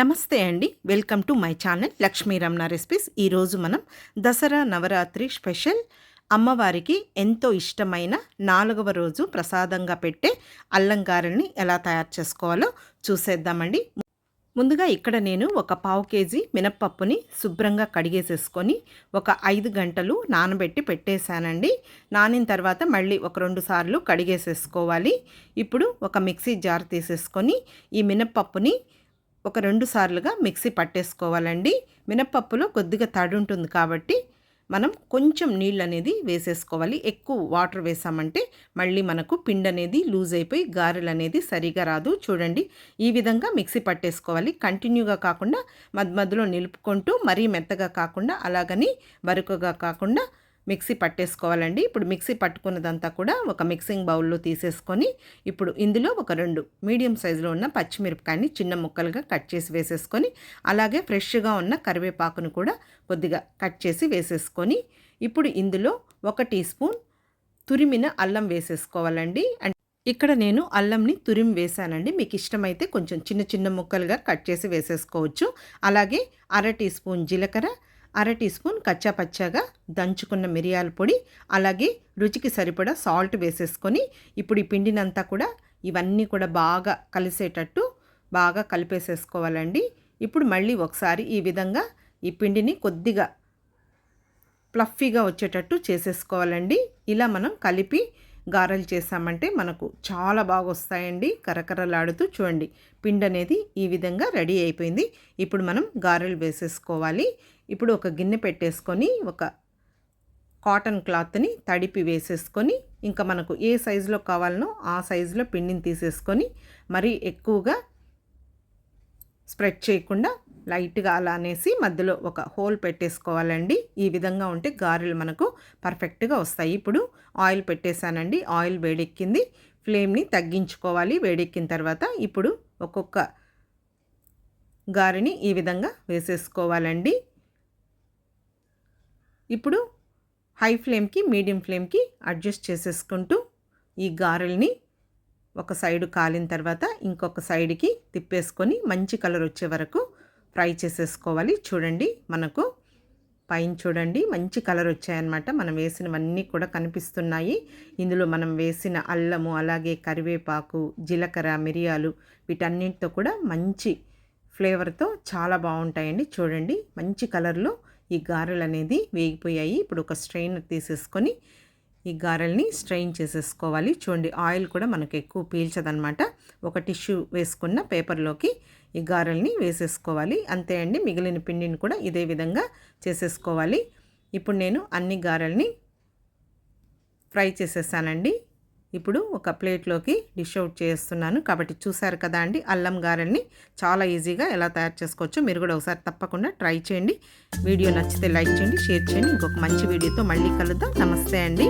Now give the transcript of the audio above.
నమస్తే అండి. Welcome to my channel Lakshmi Ramana recipes. ఈరోజు మనం దసరా నవరాత్రి స్పెషల్ అమ్మవారికి ఎంతో ఇష్టమైన నాలుగవ రోజు ప్రసాదంగా పెట్టే అల్లంగారల్ని ఎలా తయారు చేసుకోవాలో చూసేద్దామండి. ముందుగా ఇక్కడ నేను ఒక పావు కేజీ మినప్పప్పుని శుభ్రంగా కడిగేసేసుకొని ఒక ఐదు గంటలు నానబెట్టి పెట్టేశానండి. నానిన తర్వాత మళ్ళీ ఒక రెండు సార్లు కడిగేసేసుకోవాలి. ఇప్పుడు ఒక మిక్సీ జార్ తీసేసుకొని ఈ మినప్పప్పుని ఒక రెండు సార్లుగా మిక్సీ పట్టేసుకోవాలండి. మినప్పప్పులో కొద్దిగా తడి ఉంటుంది కాబట్టి మనం కొంచెం నీళ్ళు అనేది వేసేసుకోవాలి. ఎక్కువ వాటర్ వేసామంటే మళ్ళీ మనకు పిండి అనేది లూజ్ అయిపోయి గారెలు అనేది సరిగా రాదు. చూడండి ఈ విధంగా మిక్సీ పట్టేసుకోవాలి. కంటిన్యూగా కాకుండా మధ్య మధ్యలో నిలుపుకుంటూ మరీ మెత్తగా కాకుండా అలాగని బరుకుగా కాకుండా మిక్సీ పట్టేసుకోవాలండి. ఇప్పుడు మిక్సీ పట్టుకున్నదంతా కూడా ఒక మిక్సింగ్ బౌల్లో తీసేసుకొని ఇప్పుడు ఇందులో ఒక రెండు మీడియం సైజులో ఉన్న పచ్చిమిరపకాయని చిన్న ముక్కలుగా కట్ చేసి వేసేసుకొని అలాగే ఫ్రెష్గా ఉన్న కరివేపాకును కూడా కొద్దిగా కట్ చేసి వేసేసుకొని ఇప్పుడు ఇందులో ఒక టీ స్పూన్ తురిమిన అల్లం వేసేసుకోవాలండి. అండ్ ఇక్కడ నేను అల్లంని తురిమి వేసానండి మీకు ఇష్టమైతే కొంచెం చిన్న చిన్న ముక్కలుగా కట్ చేసి వేసేసుకోవచ్చు. అలాగే అర టీ స్పూన్ జీలకర్ర అర టీ స్పూన్ కచ్చాపచ్చాగా దంచుకున్న మిరియాల పొడి అలాగే రుచికి సరిపడా సాల్ట్ వేసేసుకొని ఇప్పుడు ఈ పిండినంతా కూడా ఇవన్నీ కూడా బాగా కలిసేటట్టు బాగా కలిపేసేసుకోవాలండి. ఇప్పుడు మళ్ళీ ఒకసారి ఈ విధంగా ఈ పిండిని కొద్దిగా ప్లఫీగా వచ్చేటట్టు చేసేసుకోవాలండి. ఇలా మనం కలిపి గారెలు చేసామంటే మనకు చాలా బాగా వస్తాయండి కరకరలాడుతూ చూడండి. పిండి అనేది ఈ విధంగా రెడీ అయిపోయింది. ఇప్పుడు మనం గారెలు వేసేసుకోవాలి. ఇప్పుడు ఒక గిన్నె పెట్టేసుకొని ఒక కాటన్ క్లాత్ని తడిపి వేసేసుకొని ఇంకా మనకు ఏ సైజులో కావాలనో ఆ సైజులో పిండిని తీసేసుకొని మరీ ఎక్కువగా స్ప్రెడ్ చేయకుండా లైట్గా అలా అనేసి మధ్యలో ఒక హోల్ పెట్టేసుకోవాలండి. ఈ విధంగా ఉంటే గారెలు మనకు పర్ఫెక్ట్గా వస్తాయి. ఇప్పుడు ఆయిల్ పెట్టేశానండి. ఆయిల్ వేడెక్కింది. ఫ్లేమ్ని తగ్గించుకోవాలి. వేడెక్కిన తర్వాత ఇప్పుడు ఒక్కొక్క గారెని ఈ విధంగా వేసేసుకోవాలండి. ఇప్పుడు హై ఫ్లేమ్కి మీడియం ఫ్లేమ్కి అడ్జస్ట్ చేసేసుకుంటూ ఈ గారెల్ని ఒక సైడు కాలిన తర్వాత ఇంకొక సైడ్కి తిప్పేసుకొని మంచి కలర్ వచ్చే వరకు ఫ్రై చేసేసుకోవాలి. చూడండి మనకు పైన చూడండి మంచి కలర్ వచ్చాయన్నమాట. మనం వేసినవన్నీ కూడా కనిపిస్తున్నాయి. ఇందులో మనం వేసిన అల్లము అలాగే కరివేపాకు జీలకర్ర మిరియాలు వీటన్నిటితో కూడా మంచి ఫ్లేవర్తో చాలా బాగుంటాయండి. చూడండి మంచి కలర్లో ఈ గారెలు అనేది వేగిపోయాయి. ఇప్పుడు ఒక స్ట్రెయిన్ తీసేసుకొని ఈ గారెల్ని స్ట్రెయిన్ చేసేసుకోవాలి. చూడండి ఆయిల్ కూడా మనకు ఎక్కువ పీల్చదనమాట ఒక టిష్యూ వేసుకున్న పేపర్లోకి ఈ గారెల్ని వేసేసుకోవాలి. అంతే అండి మిగిలిన పిండిని కూడా ఇదే విధంగా చేసేసుకోవాలి. ఇప్పుడు నేను అన్ని గారెల్ని ఫ్రై చేసేసానండి. ఇప్పుడు ఒక ప్లేట్లోకి డిష్ అవుట్ చేస్తున్నాను. కాబట్టి చూసారు కదా అండి అల్లం గారెల్ని చాలా ఈజీగా ఎలా తయారు చేసుకోవచ్చో మీరు కూడా ఒకసారి తప్పకుండా ట్రై చేయండి. వీడియో నచ్చితే లైక్ చేయండి షేర్ చేయండి. ఇంకొక మంచి వీడియోతో మళ్ళీ కలుద్దాం. నమస్తే అండి.